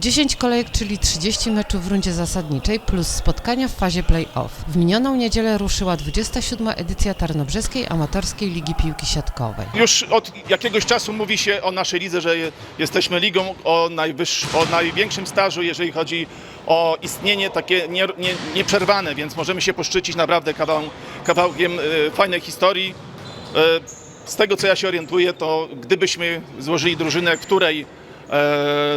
10 kolejek, czyli 30 meczów w rundzie zasadniczej plus spotkania w fazie play-off. W minioną niedzielę ruszyła 27. edycja Tarnobrzeskiej Amatorskiej Ligi Piłki Siatkowej. Już od jakiegoś czasu mówi się o naszej lidze, że je- jesteśmy ligą o, o największym stażu, jeżeli chodzi o istnienie takie nie, nie, nieprzerwane, więc możemy się poszczycić naprawdę kawał, kawałkiem e, fajnej historii. E, z tego co ja się orientuję, to gdybyśmy złożyli drużynę, której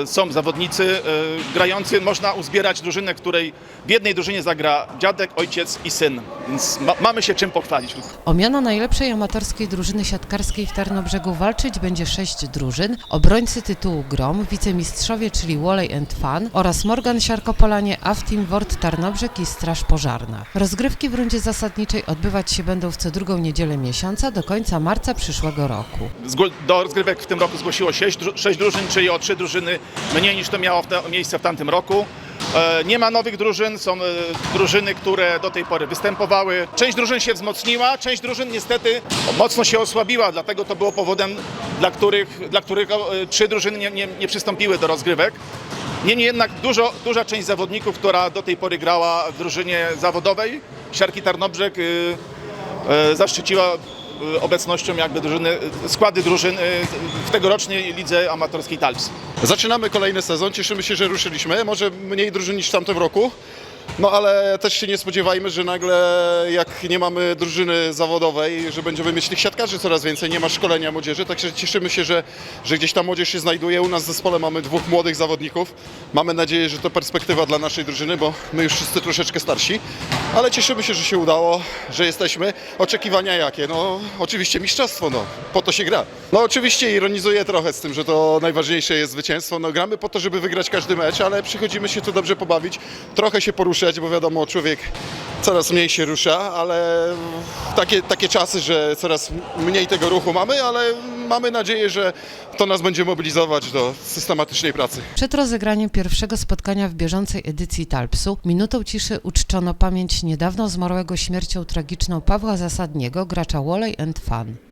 są zawodnicy e, grający, można uzbierać drużynę, której w jednej drużynie zagra dziadek, ojciec i syn. Więc ma, mamy się czym pochwalić. O miano najlepszej amatorskiej drużyny siatkarskiej w Tarnobrzegu walczyć będzie sześć drużyn. Obrońcy tytułu Grom, wicemistrzowie, czyli Wolej and Fan oraz Morgan Siarkopolanie, Aftim Wort Tarnobrzeg i Straż Pożarna. Rozgrywki w rundzie zasadniczej odbywać się będą w co drugą niedzielę miesiąca do końca marca przyszłego roku. Do rozgrywek w tym roku zgłosiło 6, sześć drużyn, czyli o 3 drużyny mniej niż to miało w te, miejsce w tamtym roku. E, Nie ma nowych drużyn, są e, drużyny, które do tej pory występowały. Część drużyn się wzmocniła, część drużyn niestety mocno się osłabiła, dlatego to było powodem, dla których, dla których e, trzy drużyny nie, nie, nie przystąpiły do rozgrywek. Niemniej jednak dużo, duża część zawodników, która do tej pory grała w drużynie zawodowej, Siarki Tarnobrzeg, y, e, zaszczyciła obecnością jakby drużyny, e, składy drużyn e, w tegorocznej lidze amatorskiej TALPS. Zaczynamy kolejny sezon, cieszymy się, że ruszyliśmy. Może mniej drużyn niż w tamtym roku. No ale też się nie spodziewajmy, że nagle jak nie mamy drużyny zawodowej, że będziemy mieć tych siatkarzy coraz więcej, nie ma szkolenia młodzieży, także cieszymy się, że, że gdzieś ta młodzież się znajduje. U nas w zespole mamy dwóch młodych zawodników. Mamy nadzieję, że to perspektywa dla naszej drużyny, bo my już wszyscy troszeczkę starsi. Ale cieszymy się, że się udało, że jesteśmy. Oczekiwania jakie? No oczywiście mistrzostwo, no. Po to się gra. No oczywiście ironizuję trochę z tym, że to najważniejsze jest zwycięstwo. No gramy po to, żeby wygrać każdy mecz, ale przychodzimy się tu dobrze pobawić, trochę się poruszać, bo wiadomo, człowiek coraz mniej się rusza, ale takie, takie czasy, że coraz mniej tego ruchu mamy, ale mamy nadzieję, że to nas będzie mobilizować do systematycznej pracy. Przed rozegraniem pierwszego spotkania w bieżącej edycji Talpsu minutą ciszy uczczono pamięć niedawno zmarłego śmiercią tragiczną Pawła Zasadniego, gracza Wolej and Fan.